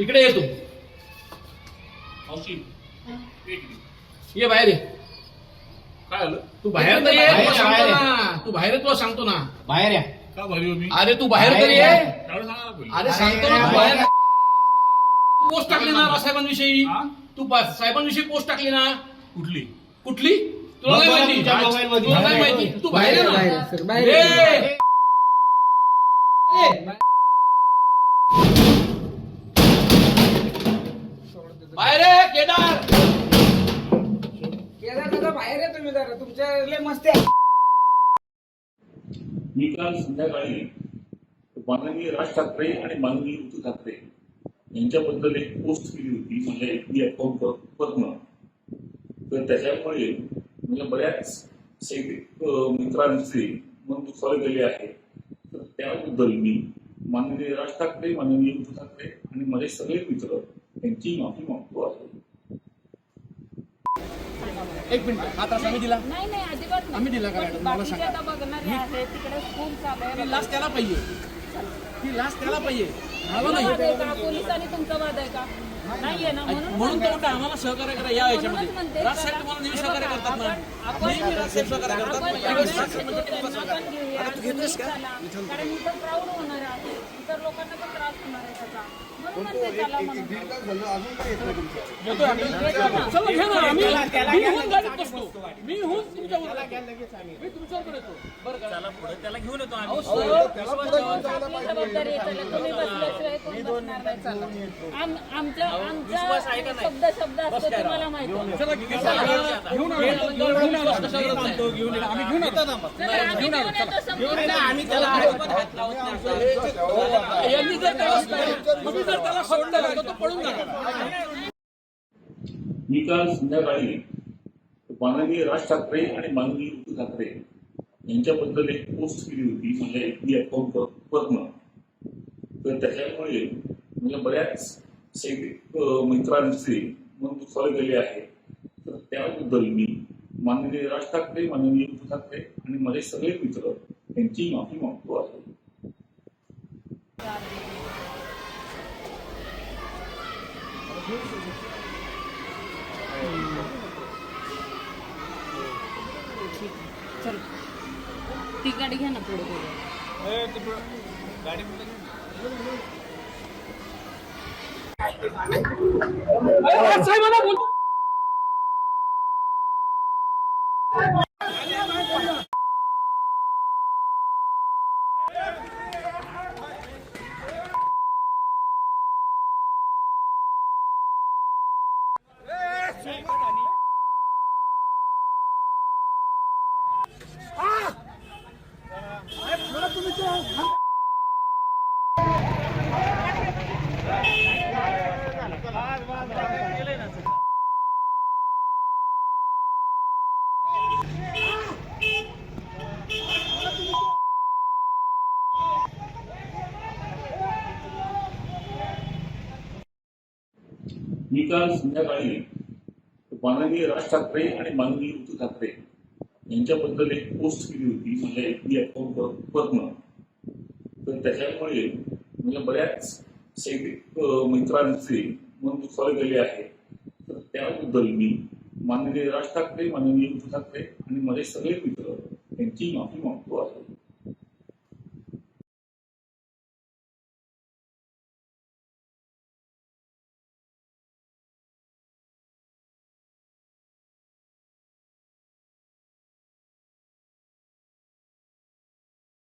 इकडे ये तू. मावशी एक मिनिट. ये बाहेर ये. काय आलं? तू बाहेर तर ये तुला ये, सांगतो बाहेर ना. तू बाहेर ये, तुला सांगतो ना. बाहेर या. का भरली हो मी? अरे तू बाहेर तर ये. ये. त्यावेळेस सांगा ना पहिले. अरे सांगतो ना तू बाहेर बाहेर पोस्ट टाकली ना हा? तू बा- साहेबांविषयी पोस्ट टाकली ना. कुठली? कुठली? तुला नाही माहिती? तुमच्या मोबाईलमध्ये. तुला नाही माहिती? तू बाहेर ये ना. सर, बाहेर. ये. बाहेर ये, केदार! केदार दादा बाहेर आहे तुम्ही जरा. तुमच्या लय मस्ती आहे. मी काल संध्याकाळी माननीय राज ठाकरे आणि माननीय उद्धव ठाकरे यांच्याबद्दल एक पोस्ट केली होती माझ्या एफबी अकाउंट वरनं तर त्याच्यामुळे मला बऱ्याच सैनिक अं, मित्रांचे मन दुखावले गेले आहे. तर त्याबद्दल मी माननीय राज ठाकरे माननीय उद्धव ठाकरे आणि माझे सगळे मित्र यांची माफी मागतो आहे एक मिनिट. आता आम्ही दिला? नाही नाही अजिबात नाही. आम्ही दिला का मॅडम? मला बाकीचे सांगा. आता बघणारे आहेत तिकडे स्कूल चालू आहे. ती लाच त्याला पाहिजे. ती लाच त्याला पाहिजे. मला तुमचा वाद नाही आहे का? पोलिसांनी तुमचा वाद आहे का? नाहीये ना म्हणून म्हणून तो म्हणतो आम्हाला सहकार्य करा? या म्हणूनच याच्यामध्ये. म्हणते. राजसाहेब. तुम्हाला नेहमी हे सहकार्य बघा, करतात ना आपण- नेहमी राजसाहेब सहकार्य करतात. पण यावेळेस राजसाहेब म्हणजे सहकार्य होणार आहे. इतर लोकांना पण त्रास होणार आहे त्याचा. म्हणून म्हणते चला म्हणून. घेतोय आम्ही. चला घ्या ना आम्ही मी होऊन गाडीत बसतो. मी होऊन तुमच्यावर मी तुमच्यावर येतो. बरं का? चला पुढे त्याला घेऊन येतो आम्ही. आपली जबाबदारी आहे चला तुम्ही बसल्याशिवाय कोण बसणार नाही. चला आम- आमच्या शब्द शब्द असतो तुम्हाला माहिती. चला घेऊन नाही. यांनी जर त्याला सोडलं तो पळून जाणार. मी काल संध्याकाळी माननीय राज ठाकरे आणि माननीय उद्धव ठाकरे यांच्याबद्दल एक पोस्ट केली होती माझ्या एफबी अकाउंट वरनं तर त्याच्यामुळे मला बऱ्याच सैनिक अं, मित्रांचे मन दुखावले गेले आहे. तर त्याबद्दल मी माननीय राज ठाकरे माननीय उद्धव ठाकरे आणि माझे सगळे मित्र यांची माफी मागतो आहे. चल. ती गाडी घ्या ना पुढे पुढे Ah! मी काल संध्याकाळी माननीय राज ठाकरे आणि माननीय उद्धव ठाकरे यांच्याबद्दल एक पोस्ट केली होती माझ्या एफबी अकाउंटवर वरनं तर त्याच्यामुळे मला बऱ्याच सैनिक मित्रांचे मन दुखावले गेले आहे. तर त्याबद्दल मी माननीय राज ठाकरे माननीय उद्धव ठाकरे आणि माझे सगळे मित्र यांची माफी मागतो आहे.